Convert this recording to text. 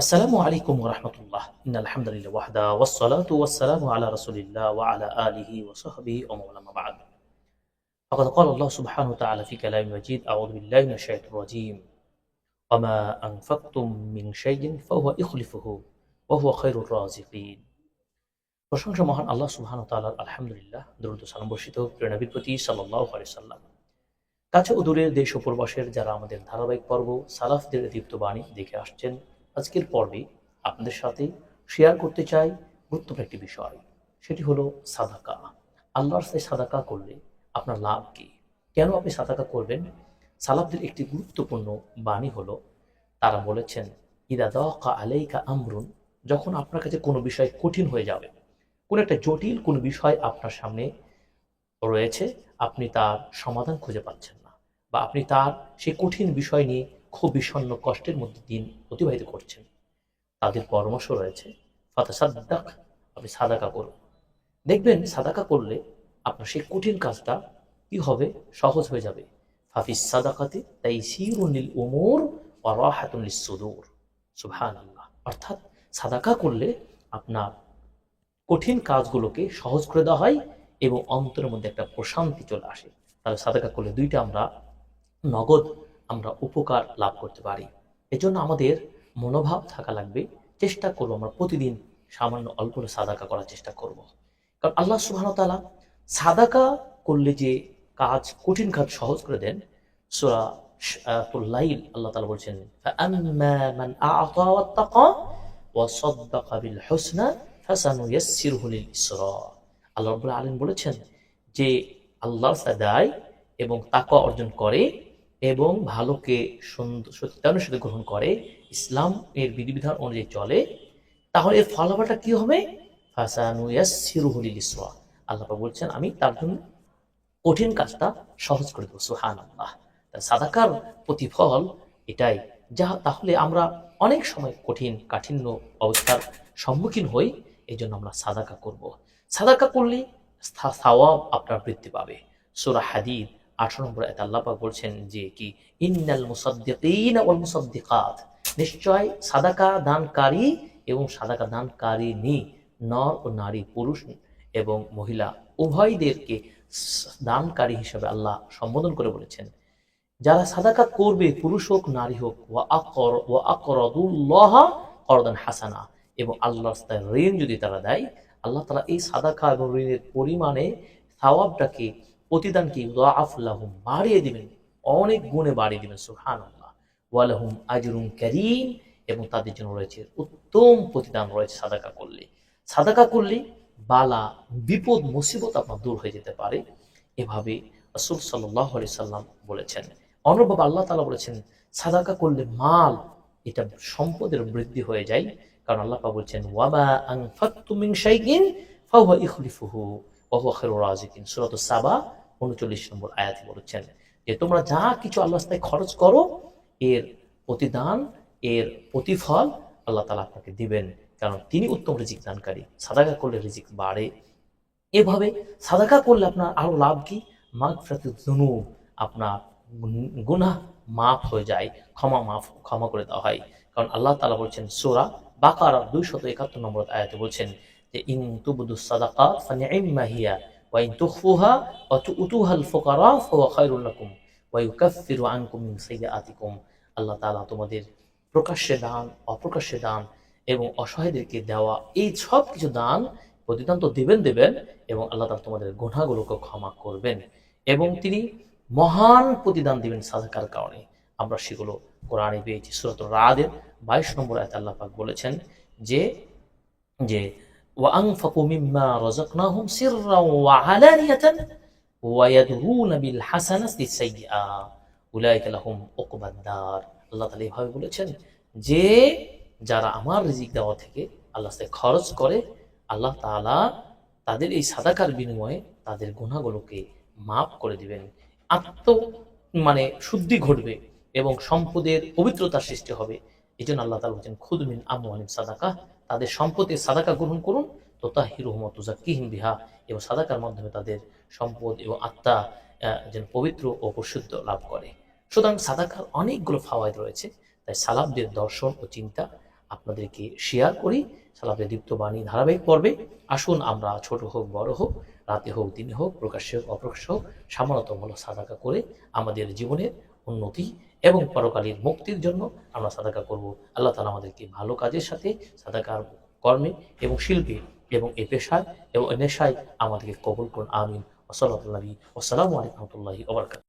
আসসালামু আলাইকুম রহমতুল্লাহ ইন আলহামদুলিল্লাহ ওয়াহদা ওয়াসসালাত ওয়াসসালামু আলা রাসূলিল্লাহ ওয়া আলা আলিহি ওয়া সাহবিহি ওয়া মাওলানা বা'দ। ফাকাদ ক্বাল আল্লাহ সুবহানাহু ওয়া তাআলা ফি কালামি মাজিদ, আউযু বিল্লাহি মিনাশ শাইতানির রাজীম। ওয়া মা আনফাকতুম মিন শাইইন ফাহুয়া ইখলিফুহু ওয়া প্রশংসা মহান আল্লাহ সুবহানাহু ওয়া তাআলার আলহামদুলিল্লাহ, দরুদ ও সালাম বর্ষিত প্রিয় নবীর প্রতি সাল্লাল্লাহু আলাইহি সাল্লাম কাছে ও দূরের দেশ ও প্রবাসের যারা আমাদের ধারাবাহিক পর্ব সালাফদের দীপ্ত বাণী দেখে আসছেন আজকের পর্বে আপনাদের সাথে শেয়ার করতে চাই গুরুত্বপূর্ণ একটি বিষয়। সেটি হলো সাদাকা। আল্লাহর সাথে সাদাকা করলে আপনার লাভ কি? কেন আপনি সাদাকা করবেন? সালাফদের একটি গুরুত্বপূর্ণ বাণী হলো, তারা বলেছেন, ইদা দকা আলাইকা আমরুন যখন আপনার কাছে কোনো বিষয় কঠিন হয়ে যাবে, কোনো একটা জটিল কোনো বিষয় আপনার সামনে রয়েছে, আপনি তার সমাধান খুঁজে পাচ্ছেন না বা আপনি তার সেই কঠিন বিষয় নিয়ে খুব বিষণ্ণ কষ্টের মধ্যে দিন অতিবাহিত করছেন। তাদের পরামর্শ রয়েছে, ফাতা সাদ্দাক, আপনি সাদাকা করুন দেখবেন সাদাকা করলে আপনার সেই কঠিন কাজটা কি হবে? সহজ হয়ে যাবে। ফাফিস সাদাকাতে তাই সিরুনিল উমর ও রাহাতুল সুদূর। সুবহান আল্লাহ অর্থাৎ সাদাকা করলে আপনার কঠিন কাজগুলোকে সহজ করে দেওয়া হয় এবং অন্তরের মধ্যে একটা প্রশান্তি চলে আসে। তাহলে সাদাকা করলে দুইটা আমরা নগদ আমরা উপকার লাভ করতে পারি। এজন্য আমাদের মনোভাব থাকা লাগবে। চেষ্টা করব আমরা প্রতিদিন সামান্য অল্প সাদাকা করার চেষ্টা করব। কারণ আল্লাহ সুবাহতালা সাদাকা করলে যে কাজ, কঠিন কাজ সহজ করে দেন, সোরা লাইল আল্লাহ তালা বলছেন আল্লাহ আলিন বলেছেন যে আল্লাহ সাদায় এবং তাকওয়া অর্জন করে এবং ভালোকে সত্যানুর সাথে গ্রহণ করে, ইসলাম এর বিধিবিধান অনুযায়ী চলে, তাহলে এর ফলাফলটা কি হবে? আল্লাহ বলছেন, আমি তার জন্য কঠিন কাজটা সহজ করে দেবো সুহান আল্লাহ সাদাকার প্রতিফল এটাই। যা, তাহলে আমরা অনেক সময় কঠিন, কাঠিন্য অবস্থার সম্মুখীন হই এই জন্য আমরা সাদাকা করব। সাদাকা করলে সাওয়াব আপনার বৃদ্ধি পাবে। সুরা হাদিদ আঠারো নম্বর এত আল্লাহ পাক বলছেন যে কি? ইন্নাল মুসাদ্দিকিন ওয়াল মুসাদ্দিকাত। নিশ্চয় সাদাকা দানকারী এবং সাদাকা দানকারিনী নর ও নারী, পুরুষ এবং মহিলা উভয়দেরকে দানকারী হিসেবে আল্লাহ সম্বোধন করে বলেছেন। যারা সাদাকা করবে, পুরুষ হোক, নারী হোক, ওয়া আকর, ওয়া আকরদুল্লাহ করদান হাসানা এবং আল্লাহর ঋণ যদি তারা দেয়, আল্লাহ তালা এই সাদাকা এবং ঋণের পরিমাণে সাওয়াবটাকে প্রতিদানকে আফুল্লাহুম বাড়িয়ে দিবেন। অনেক গুণে বাড়িয়ে দিবেন সুহান ওয়ালাহুম আজরুম করিম এবং তাদের জন্য রয়েছে উত্তম প্রতিদান রয়েছে সাদাকা করলে। সাদাকা করলে বালা, বিপদ, মুসিবত আপনার দূর হয়ে যেতে পারে। এভাবে রসুল সাল্লাহ সাল্লাম বলেছেন। অনুরভাবে আল্লাহ তালা বলেছেন, সাদাকা করলে মাল, এটা সম্পদের বৃদ্ধি হয়ে যায়। কারণ আল্লাহ বলছেন ওয়াবা আং ফাত্তু মিন শাইইন ফাহুয়া ইখলিফুহু ওয়া রাজিকিন। সাবা উনচল্লিশ নম্বর আয়াতে বলেছেন যে, তোমরা যা কিছু আল্লাহ খরচ করো, এর প্রতিদান, এর প্রতিফল আল্লাহ তালা আপনাকে দিবেন। কারণ তিনি উত্তম রিজিক দানকারী সাদাকা করলে রিজিক বাড়ে। এভাবে সাদাকা করলে আপনার আরও লাভ কি? মাঘ জনু আপনার গুনাহ মাফ হয়ে যায়, ক্ষমা মাফ, ক্ষমা করে দেওয়া হয়। কারণ আল্লাহ তালা বলছেন, সোরা বাকার দুইশত একাত্তর নম্বর আয়াতে বলছেন যে, ইন তুবদু সাদাকাত ফানি'ম্মা ওয়াইন তুখফুহা অত উতুহাল ফোকারা ফোয়া খয়রুল্লাকুম কাফির আনকুম সৈয়া আতিকুম আল্লাহ তালা তোমাদের প্রকাশ্যে দান, অপ্রকাশ্যে দান এবং অসহায়দেরকে দেওয়া এই সব কিছু দান প্রতিদান তো দেবেন দেবেন এবং আল্লাহ তালা তোমাদের গোনাগুলোকে ক্ষমা করবেন এবং তিনি মহান প্রতিদান দিবেন সাজাকার কারণে। আমরা সেগুলো কোরআনে পেয়েছি সুরত রাদের বাইশ নম্বর আয়তে আল্লাহ পাক বলেছেন যে যে وأنفقوا مما رزقناهم سرا وعلانية ويدرون بالحسنة السيئة أولئك لهم عقبى الدار আল্লাহ তাআলা এইভাবে বলেছেন যে যারা আমার রিজিক দেওয়া থেকে আল্লাহ সাথে খরচ করে আল্লাহ তাআলা তাদের এই সাদাকার বিনিময়ে তাদের গুণাগুলোকে মাফ করে দিবেন আত্ম মানে শুদ্ধি ঘটবে এবং সম্পদের পবিত্রতার সৃষ্টি হবে এই জন্য আল্লাহ তালা বলছেন খুদমিন আমওয়ালিম সাদাকা তাদের সম্পদের সাদাকা গ্রহণ করুন। তোতা হিরুহমত তুজাক্কিহিম বিহা। এবং সাদাকার মাধ্যমে তাদের সম্পদ এবং আত্মা যেন পবিত্র ও পরিশুদ্ধ লাভ করে। সুতরাং সাদাকার অনেকগুলো ফাওয়ায়দ রয়েছে। তাই সালাবদের দর্শন ও চিন্তা আপনাদেরকে শেয়ার করি। সালাফের দীপ্ত বাণী ধারাবাহিক পর্বে। আসুন আমরা ছোট হোক, বড় হোক, রাতে হোক, দিনে হোক, প্রকাশ্যে হোক, অপ্রকাশ্য হোক সামান্যতমূলক সাদাকা করে আমাদের জীবনের উন্নতি এবং পরকালীর মুক্তির জন্য আমরা সাদাকা করব। আল্লাহ তালা আমাদেরকে ভালো কাজের সাথে সাদাকার কর্মে এবং শিল্পে এবং এ পেশায় এবং নেশায় আমাদেরকে কবুল করুন। আমিন। ওসলাত নবী। আলাইকুম রহমতুল্লাহি ওবরকাত